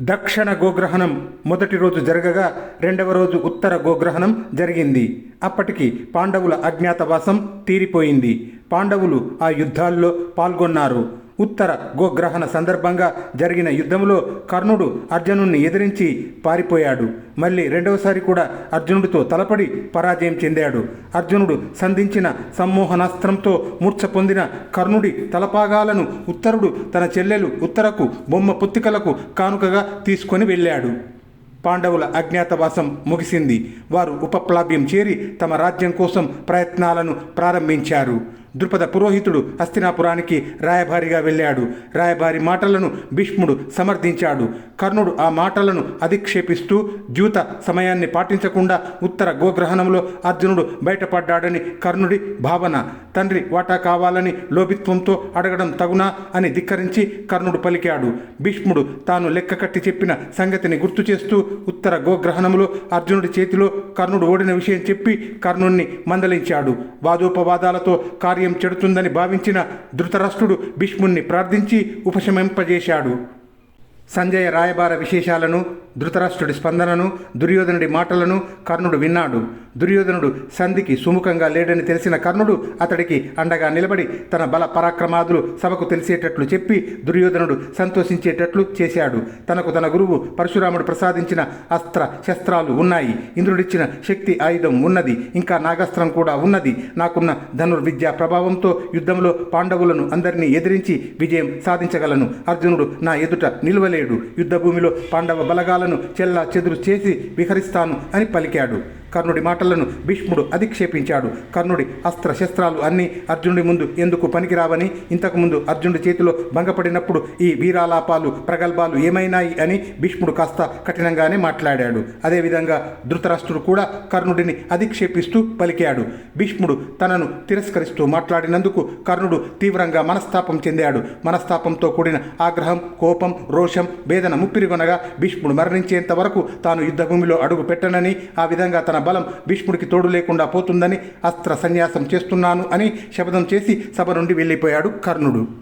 దక్షిణ గోగ్రహణం మొదటి రోజు జరగగా రెండవ రోజు ఉత్తర గోగ్రహణం జరిగింది. అప్పటికి పాండవుల అజ్ఞాతవాసం తీరిపోయింది. పాండవులు ఆ యుద్ధాల్లో పాల్గొన్నారు. ఉత్తర గోగ్రహణ సందర్భంగా జరిగిన యుద్ధంలో కర్ణుడు అర్జునుడిని ఎదిరించి పారిపోయాడు. మళ్ళీ రెండవసారి కూడా అర్జునుడితో తలపడి పరాజయం చెందాడు. అర్జునుడు సంధించిన సమ్మోహనాస్త్రంతో మూర్ఛ పొందిన కర్ణుడి తలపాగాలను ఉత్తరుడు తన చెల్లెలు ఉత్తరకు బొమ్మ పుత్తికలకు కానుకగా తీసుకొని వెళ్ళాడు. పాండవుల అజ్ఞాతవాసం ముగిసింది. వారు ఉపప్లాబ్యం చేరి తమ రాజ్యం కోసం ప్రయత్నాలను ప్రారంభించారు. ద్రుపద పురోహితుడు హస్తినాపురానికి రాయభారిగా వెళ్ళాడు. రాయభారి మాటలను భీష్ముడు సమర్థించాడు. కర్ణుడు ఆ మాటలను అధిక్షేపిస్తూ జూత సమయాన్ని పాటించకుండా ఉత్తర గోగ్రహణంలో అర్జునుడు బయటపడ్డాడని కర్ణుడి భావన. తండ్రి వాటా కావాలని లోభిత్వంతో అడగడం తగునా అని ధిక్కరించి కర్ణుడు పలికాడు. భీష్ముడు తాను లెక్క కట్టి చెప్పిన సంగతిని గుర్తు చేస్తూ ఉత్తర గోగ్రహణంలో అర్జునుడి చేతిలో కర్ణుడు ఓడిన విషయం చెప్పి కర్ణుణ్ణి మందలించాడు. వాదోపవాదాలతో కార్యం చెడుతుందని భావించిన ధృతరాష్ట్రుడు భీష్ముణ్ణి ప్రార్థించి ఉపశమింపజేశాడు. సంజయ రాయబార విశేషాలను ధృతరాష్ట్రుడి స్పందనను దుర్యోధనుడి మాటలను కర్ణుడు విన్నాడు. దుర్యోధనుడు సంధికి సుముఖంగా లేడని తెలిసిన కర్ణుడు అతడికి అండగా నిలబడి తన బల పరాక్రమాదులు సభకు తెలిసేటట్లు చెప్పి దుర్యోధనుడు సంతోషించేటట్లు చేశాడు. తనకు తన గురువు పరశురాముడు ప్రసాదించిన అస్త్ర శస్త్రాలు ఉన్నాయి. ఇంద్రుడిచ్చిన శక్తి ఆయుధం ఉన్నది. ఇంకా నాగస్త్రం కూడా ఉన్నది. నాకున్న ధనుర్విద్య ప్రభావంతో యుద్ధంలో పాండవులను అందరినీ ఎదిరించి విజయం సాధించగలను. అర్జునుడు నా ఎదుట నిలవలేడు. యుద్ధభూమిలో పాండవ బలగాలను చెల్లా చెదురు చేసి విహరిస్తాను అని పలికాడు. కర్ణుడి మాటలను భీష్ముడు అధిక్షేపించాడు. కర్ణుడి అస్త్ర శస్త్రాలు అన్నీ అర్జునుడి ముందు ఎందుకు పనికిరావని? ఇంతకుముందు అర్జునుడి చేతిలో భంగపడినప్పుడు ఈ వీరాలాపాలు ప్రగల్భాలు ఏమైనాయి అని భీష్ముడు కాస్త కఠినంగానే మాట్లాడాడు. అదేవిధంగా ధృతరాష్ట్రుడు కూడా కర్ణుడిని అధిక్షేపిస్తూ పలికాడు. భీష్ముడు తనను తిరస్కరిస్తూ మాట్లాడినందుకు కర్ణుడు తీవ్రంగా మనస్తాపం చెందాడు. మనస్తాపంతో కూడిన ఆగ్రహం కోపం రోషం వేదన ముప్పిరిగొనగా భీష్ముడు మరణించేంత వరకు తాను యుద్ధభూమిలో అడుగు పెట్టనని ఆ విధంగా తన బలం భీష్ముడికి తోడు లేకుండా పోతుందని అస్త్ర సన్యాసం చేస్తున్నాను అని శపథం చేసి సభ నుండి వెళ్ళిపోయాడు కర్ణుడు.